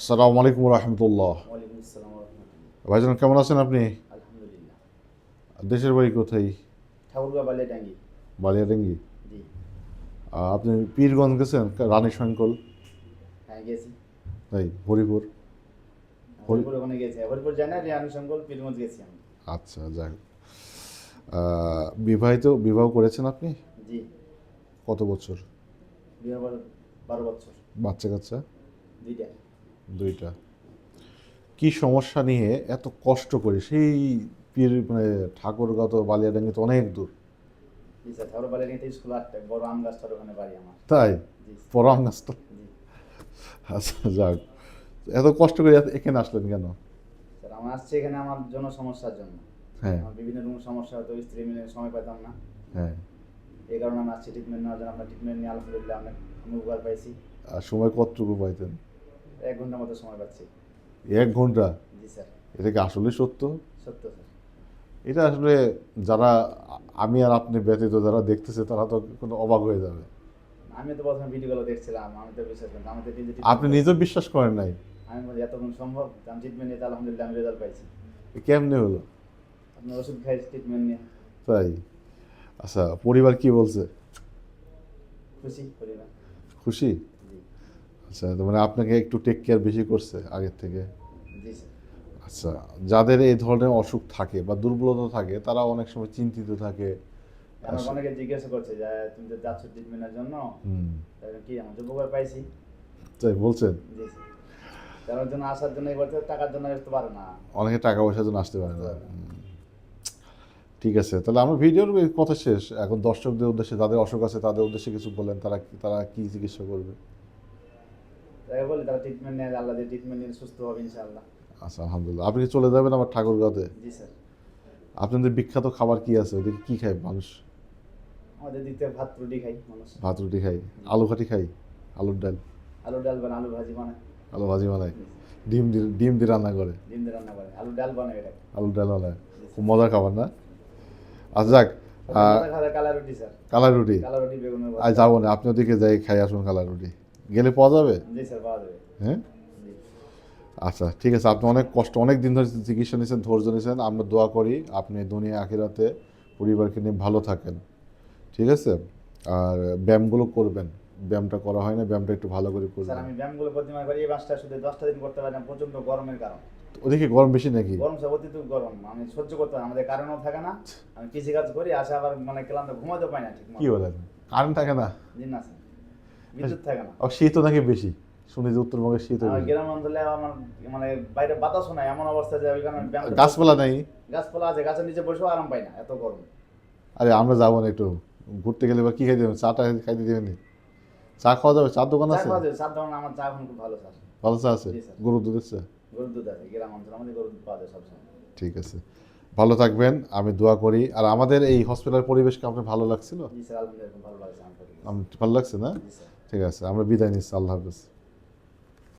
আসসালামু আলাইকুম রহমতুল্লাহ ভাইজান কেমন আছেন আপনি? আলহামদুলিল্লাহ। দেশের বাড়ি কোথায়? বালিয়াডাঙ্গি। জি। আপনি পীরগঞ্জ গেছেন? রানী শঙ্কল হ্যাঁ গেছি। তাই হরিপুর? যাই গেছি। আমি। আচ্ছা আহ, বিবাহিত বিবাহ করেছেন আপনি? জি। কত বছর? বারো বছর। বাচ্চা কাচ্চা দুইটা। দুইটা। কি সমস্যা নিয়ে এত কষ্ট করে? সেই পীর মানে ঠাকুরগাঁও তো বালিয়াডাঙ্গি তো অনেক দূর। আটটা বড় আম আমার। তাই? গাছ তো? আচ্ছা যাক। এত কষ্ট করে এখানে আসলেন কেন? স্যার আমার আসছে এখানে আমার জন্য সমস্যার জন্য। হ্যাঁ। আমার বিভিন্ন রকম সমস্যা হতো স্ত্রী মিলে সময় পেতাম না। হ্যাঁ। এই কারণে আমি আসছি ট্রিটমেন্ট নেওয়ার জন্য। আপনার ট্রিটমেন্ট নিয়ে আলহামদুলিল্লাহ অনেক আমি উপকার পাইছি। আর সময় কতটুকু পাইতেন? এক ঘণ্টার মতো সময় পাচ্ছি। এক ঘণ্টা? জি স্যার। এটা কি আসলে সত্য? সত্য স্যার। এটা আসলে যারা আমি আর আপনি ব্যতীত যারা দেখতেছে তারা তো কোনো অবাক হয়ে যাবে। আমি তো প্রথমে ভিডিওগুলো দেখছিলাম আমি তো বিশ্বাস করতাম আমি তো নিজে আপনি নিজেও বিশ্বাস করেন নাই? আমি বলি এতক্ষণ সম্ভব? আমি ট্রিটমেন্ট নিয়ে আলহামদুলিল্লাহ আমি রেজাল্ট পাইছি। কেমনে হলো? আপনি ওষুধ খাই ট্রিটমেন্ট নিয়ে। তাই? আচ্ছা পরিবার কি বলছে? খুশি পরিবার। খুশি? আচ্ছা মানে আপনাকে একটু টেক কেয়ার বেশি করছে আগের থেকে? আচ্ছা যাদের এই ধরনের অসুখ থাকে বা দুর্বলতা থাকে তারা অনেক সময় চিন্তিত থাকে। অনেকে জিজ্ঞাসা করছে যে তুমি তো যাচ্ছ ট্রিটমেন্টের জন্য? কি আমি তো উপকার পাইছি। তাই বলছেন? তার জন্য আসার জন্য এবার টাকার জন্য আসতে পারে না। অনেকে টাকা পয়সার জন্য আসতে পারে না। ঠিক আছে তাহলে আমার ভিডিওর কথা শেষ। এখন দর্শকদের উদ্দেশ্যে যাদের অসুখ আছে তাদের উদ্দেশ্যে কিছু বলেন তারা তারা কি চিকিৎসা করবে? তাই বলি তারা ট্রিটমেন্ট নেয় আল্লাহ দিয়ে ট্রিটমেন্ট নিয়ে সুস্থ হবে ইনশাআল্লাহ। আচ্ছা আলহামদুলিল্লাহ। আপনি চলে যাবেন আমার ঠাকুরগাঁওতে? জি স্যার। আপনাদের বিখ্যাত খাবার কি আছে ওদিকে কি খায় মানুষ? আমাদের থেকে ভাত রুটি খাই মানুষ। ভাত রুটি খাই আলু খাটি খাই আলুর ডাল? আলু ডাল বানায় আলু ভাজি বানায়। আলু ভাজি বানায়? ডিম দিয়ে ডিম দিয়ে রান্না করে? ডিম দিয়ে রান্না করে। আলু ডাল বানায় এটা আলুর ডাল বানায়? খুব মজার খাবার না? আচ্ছা যাক আহ, কালা রুটি স্যার। কালা রুটি কালা রুটি বেগুনের আজ যাব না আপনি ওদিকে যাই খাই আসুন কালা রুটি গেলে পাওয়া যাবে? হ্যাঁ? আচ্ছা ঠিক আছে আপনি অনেক কষ্ট অনেক দিন ধরে চিকিৎসা নিয়েছেন ধৈর্য নিয়েছেন আমরা দোয়া করি আপনি দুনিয়া আখিরাতে পরিবারকে নিয়ে ভালো থাকেন ঠিক আছে? আর ব্যায়ামগুলো করবেন ব্যায়ামটা করা হয় না ব্যায়ামটা একটু ভালো করে করবেন। আমি ব্যায়ামগুলো প্রতিমা করি এই মাসটা শুধু দশটা দিন করতে পারি না প্রচণ্ড গরমের কারণ। ওদিকে গরম বেশি নাকি? গরম স্যার অতিরিক্ত গরম আমি সহ্য করতে পারি। আমাদের কারণও থাকে না আমি কৃষি কাজ করি আসে আবার মানে ক্লান্ত ঘুমাতে পাই না ঠিক কি বলেন? কারেন্ট থাকে না? জি না স্যার। বিদ্যুৎ থাকে না। শীতও নাকি বেশি। শুনি যে উত্তরবঙ্গে শীত আমার গ্রাম অঞ্চলে আমার মানে বাইরে বাতাসও নাই এমন অবস্থা যে গাছপালা নাই? গাছপালা আছে গাছের নিচে বসেও আরাম পাই না এত গরম। আরে আমরা যাব না একটু। ঘুরতে গেলে বা কি খাইতে দেবেন চাটা খাইতে দেবেন চা খাওয়া যাবে? চার দোকান আছে? যায় সাত আমার চা খুব ভালো স্যার। ভালো চা আছে? জি, স্যার। গরু দুধের চা? গরুর দুধ আছে গ্রাম অঞ্চলে আমাদের গরুর দুধ পাওয়া যায় সবসময়। ঠিক আছে। ভালো থাকবেন আমি দোয়া করি। আর আমাদের এই হসপিটাল পরিবেশকে আপনার ভালো লাগছিল? জি স্যার আলহামদুলিল্লাহ ভালো লাগছে আমার ভালো লাগছে না? ঠিক আছে আমরা বিদায় নিচ্ছি আল্লাহ হাফেজ।